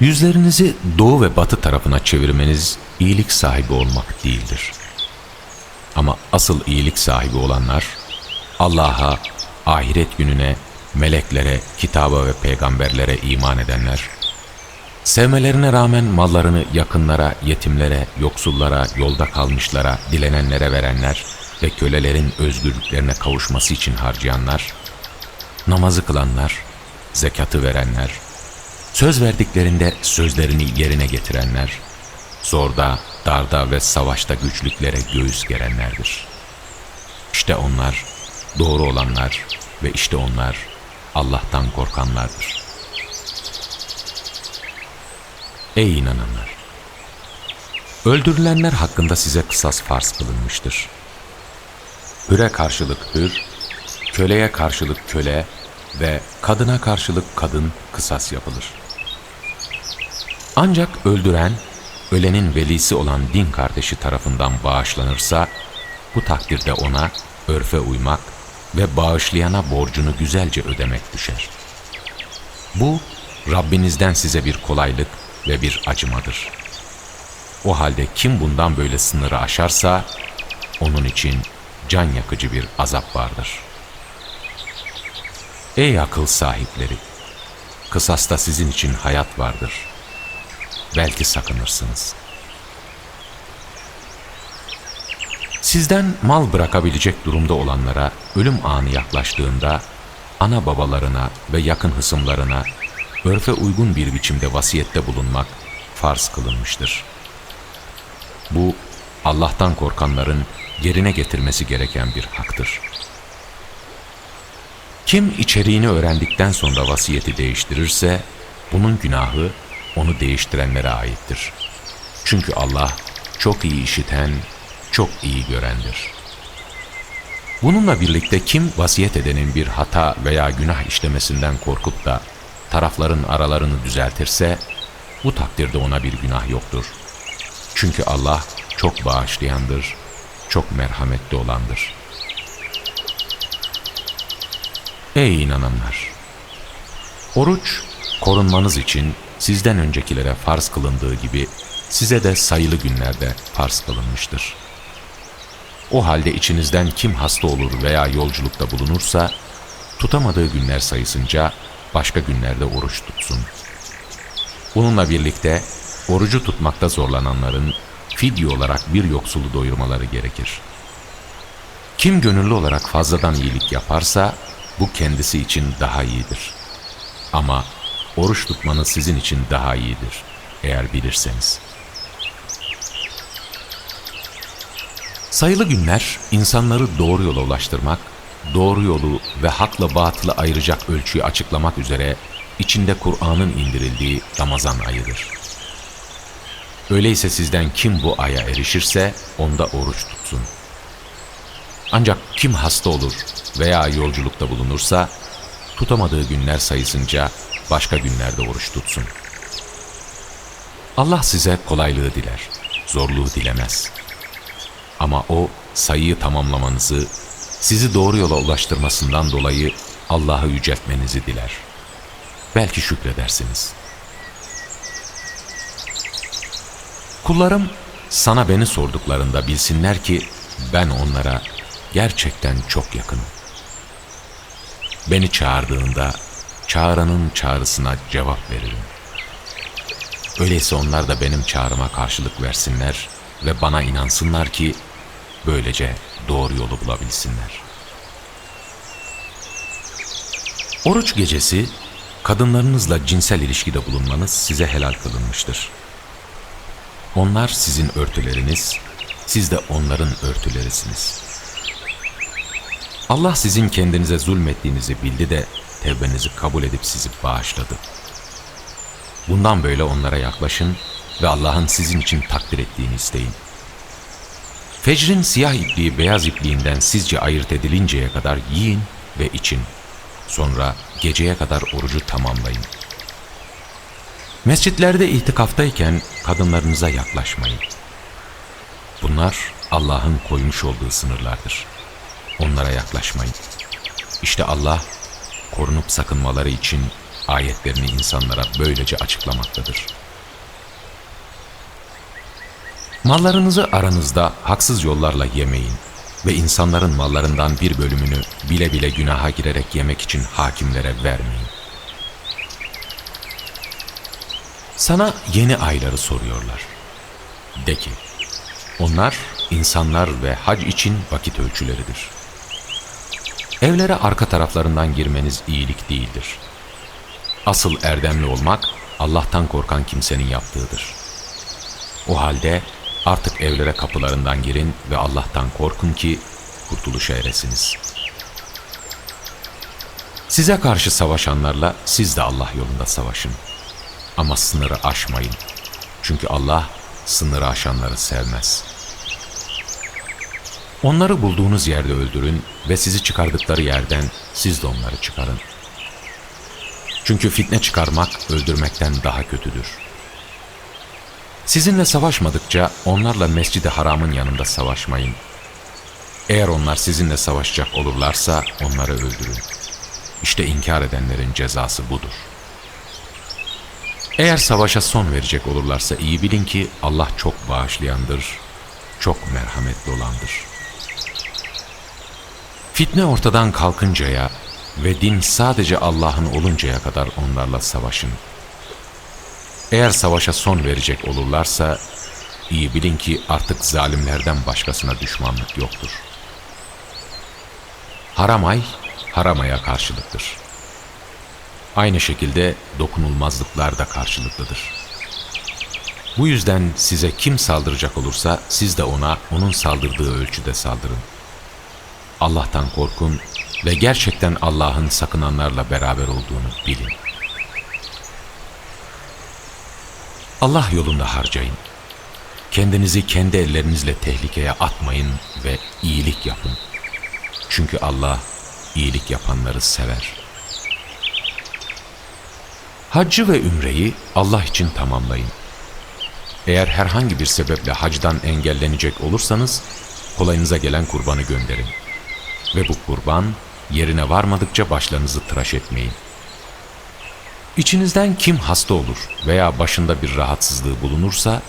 Yüzlerinizi doğu ve batı tarafına çevirmeniz iyilik sahibi olmak değildir. Ama asıl iyilik sahibi olanlar Allah'a, ahiret gününe, meleklere, kitaba ve peygamberlere iman edenler, sevmelerine rağmen mallarını yakınlara, yetimlere, yoksullara, yolda kalmışlara, dilenenlere verenler ve kölelerin özgürlüklerine kavuşması için harcayanlar, namazı kılanlar, zekatı verenler, söz verdiklerinde sözlerini yerine getirenler, zorda, darda ve savaşta güçlüklere göğüs gerenlerdir. İşte onlar doğru olanlar ve işte onlar Allah'tan korkanlardır. Ey inananlar! Öldürülenler hakkında size kısas farz kılınmıştır. Hüre karşılık hür, köleye karşılık köle ve kadına karşılık kadın kısas yapılır. Ancak öldüren, ölenin velisi olan din kardeşi tarafından bağışlanırsa, bu takdirde ona örfe uymak ve bağışlayana borcunu güzelce ödemek düşer. Bu, Rabbinizden size bir kolaylık ve bir acımadır. O halde kim bundan böyle sınırı aşarsa, onun için can yakıcı bir azap vardır. Ey akıl sahipleri! Kısasta sizin için hayat vardır. Belki sakınırsınız. Sizden mal bırakabilecek durumda olanlara ölüm anı yaklaştığında ana babalarına ve yakın hısımlarına örfe uygun bir biçimde vasiyette bulunmak farz kılınmıştır. Bu Allah'tan korkanların yerine getirmesi gereken bir haktır. Kim içeriğini öğrendikten sonra vasiyeti değiştirirse bunun günahı onu değiştirenlere aittir. Çünkü Allah çok iyi işiten, çok iyi görendir. Bununla birlikte kim vasiyet edenin bir hata veya günah işlemesinden korkup da tarafların aralarını düzeltirse bu takdirde ona bir günah yoktur. Çünkü Allah çok bağışlayandır, çok merhametli olandır. Ey inananlar! Oruç, korunmanız için sizden öncekilere farz kılındığı gibi size de sayılı günlerde farz kılınmıştır. O halde içinizden kim hasta olur veya yolculukta bulunursa, tutamadığı günler sayısınca başka günlerde oruç tutsun. Bununla birlikte orucu tutmakta zorlananların fidye olarak bir yoksulu doyurmaları gerekir. Kim gönüllü olarak fazladan iyilik yaparsa bu kendisi için daha iyidir. Ama oruç tutmanız sizin için daha iyidir eğer bilirseniz. Sayılı günler insanları doğru yola ulaştırmak, doğru yolu ve hakla batılı ayıracak ölçüyü açıklamak üzere içinde Kur'an'ın indirildiği Ramazan ayıdır. Öyleyse sizden kim bu aya erişirse onda oruç tutsun. Ancak kim hasta olur veya yolculukta bulunursa tutamadığı günler sayısınca başka günlerde oruç tutsun. Allah size kolaylığı diler, zorluğu dilemez. Ama O sayıyı tamamlamanızı, sizi doğru yola ulaştırmasından dolayı Allah'ı yüceltmenizi diler. Belki şükredersiniz. Kullarım sana beni sorduklarında bilsinler ki ben onlara gerçekten çok yakınım. Beni çağırdığında çağıranın çağrısına cevap veririm. Öyleyse onlar da benim çağrıma karşılık versinler ve bana inansınlar ki böylece doğru yolu bulabilsinler. Oruç gecesi kadınlarınızla cinsel ilişkide bulunmanız size helal kılınmıştır. Onlar sizin örtüleriniz, siz de onların örtülerisiniz. Allah sizin kendinize zulmettiğinizi bildi de tevbenizi kabul edip sizi bağışladı. Bundan böyle onlara yaklaşın ve Allah'ın sizin için takdir ettiğini isteyin. Fecrin siyah ipliği beyaz ipliğinden sizce ayırt edilinceye kadar yiyin ve için. Sonra geceye kadar orucu tamamlayın. Mescitlerde itikaftayken kadınlarınıza yaklaşmayın. Bunlar Allah'ın koymuş olduğu sınırlardır. Onlara yaklaşmayın. İşte Allah korunup sakınmaları için ayetlerini insanlara böylece açıklamaktadır. Mallarınızı aranızda haksız yollarla yemeyin ve insanların mallarından bir bölümünü bile bile günaha girerek yemek için hakimlere vermeyin. Sana yeni ayları soruyorlar. De ki, onlar insanlar ve hac için vakit ölçüleridir. Evlere arka taraflarından girmeniz iyilik değildir. Asıl erdemli olmak Allah'tan korkan kimsenin yaptığıdır. O halde artık evlere kapılarından girin ve Allah'tan korkun ki kurtuluşa eresiniz. Size karşı savaşanlarla siz de Allah yolunda savaşın. Ama sınırı aşmayın. Çünkü Allah sınırı aşanları sevmez. Onları bulduğunuz yerde öldürün ve sizi çıkardıkları yerden siz de onları çıkarın. Çünkü fitne çıkarmak öldürmekten daha kötüdür. Sizinle savaşmadıkça onlarla Mescid-i Haram'ın yanında savaşmayın. Eğer onlar sizinle savaşacak olurlarsa onları öldürün. İşte inkar edenlerin cezası budur. Eğer savaşa son verecek olurlarsa iyi bilin ki Allah çok bağışlayandır, çok merhametli olandır. Fitne ortadan kalkıncaya ve din sadece Allah'ın oluncaya kadar onlarla savaşın. Eğer savaşa son verecek olurlarsa iyi bilin ki artık zalimlerden başkasına düşmanlık yoktur. Haram ay, haram aya karşılıktır. Aynı şekilde dokunulmazlıklar da karşılıklıdır. Bu yüzden size kim saldıracak olursa siz de ona onun saldırdığı ölçüde saldırın. Allah'tan korkun ve gerçekten Allah'ın sakınanlarla beraber olduğunu bilin. Allah yolunda harcayın. Kendinizi kendi ellerinizle tehlikeye atmayın ve iyilik yapın. Çünkü Allah iyilik yapanları sever. Haccı ve ümreyi Allah için tamamlayın. Eğer herhangi bir sebeple hacdan engellenecek olursanız kolayınıza gelen kurbanı gönderin. Ve bu kurban yerine varmadıkça başlarınızı tıraş etmeyin. İçinizden kim hasta olur veya başında bir rahatsızlığı bulunursa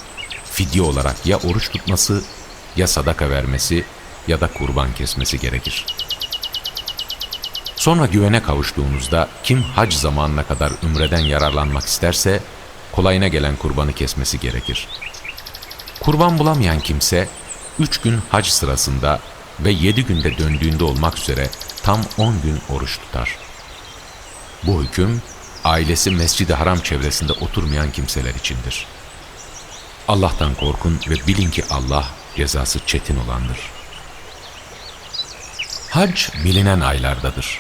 fidye olarak ya oruç tutması ya sadaka vermesi ya da kurban kesmesi gerekir. Sonra güvene kavuştuğunuzda kim hac zamanına kadar ümreden yararlanmak isterse kolayına gelen kurbanı kesmesi gerekir. Kurban bulamayan kimse üç gün hac sırasında ve yedi günde döndüğünde olmak üzere tam on gün oruç tutar. Bu hüküm ailesi Mescid-i Haram çevresinde oturmayan kimseler içindir. Allah'tan korkun ve bilin ki Allah cezası çetin olandır. Hac bilinen aylardadır.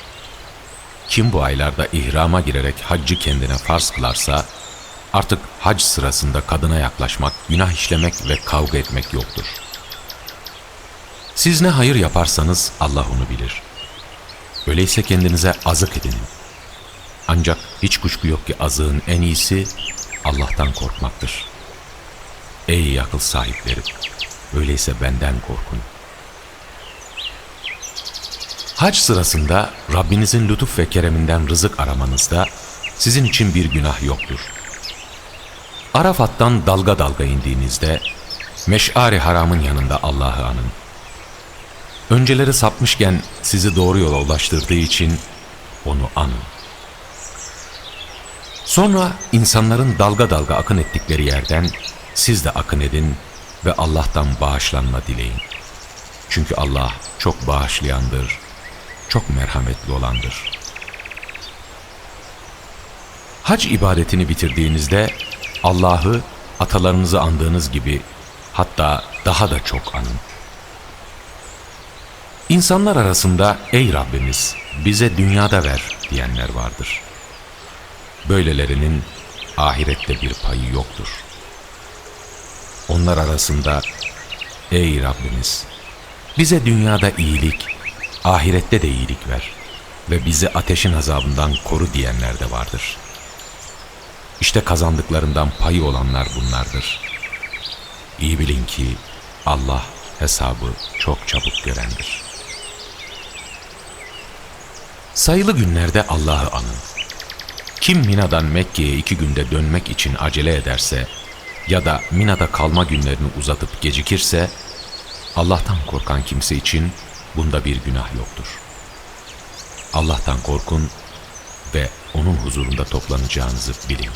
Kim bu aylarda ihrama girerek haccı kendine farz kılarsa, artık hac sırasında kadına yaklaşmak, günah işlemek ve kavga etmek yoktur. Siz ne hayır yaparsanız Allah onu bilir. Öyleyse kendinize azık edinin. Ancak hiç kuşku yok ki azığın en iyisi Allah'tan korkmaktır. Ey akıl sahipleri! Öyleyse benden korkun. Hac sırasında Rabbinizin lütuf ve kereminden rızık aramanızda sizin için bir günah yoktur. Arafat'tan dalga dalga indiğinizde Meş'ari Haram'ın yanında Allah'ı anın. Önceleri sapmışken sizi doğru yola ulaştırdığı için onu anın. Sonra insanların dalga dalga akın ettikleri yerden siz de akın edin ve Allah'tan bağışlanma dileyin. Çünkü Allah çok bağışlayandır, çok merhametli olandır. Hac ibadetini bitirdiğinizde Allah'ı atalarınızı andığınız gibi hatta daha da çok anın. İnsanlar arasında ey Rabbimiz bize dünyada ver diyenler vardır. Böylelerinin ahirette bir payı yoktur. Onlar arasında ey Rabbimiz bize dünyada iyilik, ahirette de iyilik ver ve bizi ateşin azabından koru diyenler de vardır. İşte kazandıklarından payı olanlar bunlardır. İyi bilin ki Allah hesabı çok çabuk görendir. Sayılı günlerde Allah'ı anın. Kim Mina'dan Mekke'ye iki günde dönmek için acele ederse ya da Mina'da kalma günlerini uzatıp gecikirse Allah'tan korkan kimse için bunda bir günah yoktur. Allah'tan korkun ve onun huzurunda toplanacağınızı bilin.